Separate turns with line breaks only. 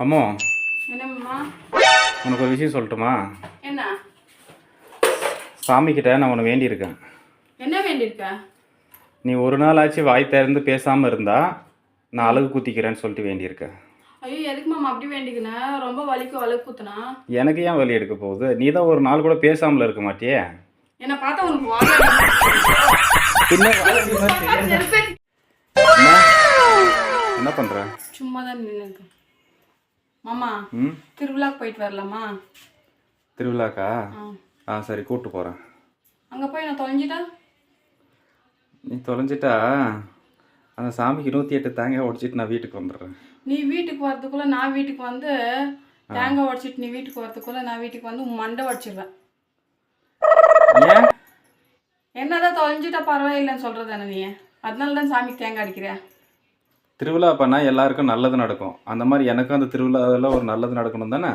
அம்மோ
என்னம்மா?
உனக்கு ஒரு விஷயம் சொல்லட்டுமா?
என்ன?
சாமிக்கிட்ட நான் உன்னை வேண்டியிருக்கேன்.
என்ன வேண்டியிருக்க?
நீ ஒரு நாள் ஆச்சு வாய் திறந்து பேசாமல் இருந்தா நான் அழகு குத்திக்கிறேன்னு சொல்லிட்டு வேண்டியிருக்கேன்
ஐயோ எதுக்கு மாமா அப்படி வேண்டிக்கினேன் ரொம்ப வலிக்கு வலு குத்துனா?
எனக்கு ஏன் வலி எடுக்க போகுது? நீ தான் ஒரு நாள் கூட பேசாமல் இருக்க மாட்டியே?
என்னை பார்த்தா உனக்கு?
என்ன பண்ணுற
சும்மா தான் நின்று மாமா திருவிழாக்கு போயிட்டு வரலாமா?
திருவிழாக்கா?
ஆ.
சரி கூப்பிட்டு போகிறேன்
அங்கே போய் நான் தொலைஞ்சிட்டா?
நீ தொலைஞ்சிட்டா? அந்த சாமிக்கு இருபத்தி எட்டு தேங்காய் உடச்சிட்டு நான் வீட்டுக்கு வந்துடுறேன்.
நீ வீட்டுக்கு வரதுக்குள்ள நான் வீட்டுக்கு வந்து தேங்காய் உடச்சிட்டு நீ வீட்டுக்கு வரதுக்குள்ள நான் வீட்டுக்கு வந்து உன் மண்டை உடச்சிடுவேன் என்னதான் தொலைஞ்சிட்டா பரவாயில்லைன்னு சொல்றது தானே நீ? அதனால தான் சாமிக்கு தேங்காய் அடிக்கிற.
திருவிழா பண்ணா எல்லாருக்கும் நல்லது நடக்கும். அந்த மாதிரி எனக்கும் அந்த திருவிழாவில் ஒரு நல்லது நடக்கணும் தானே?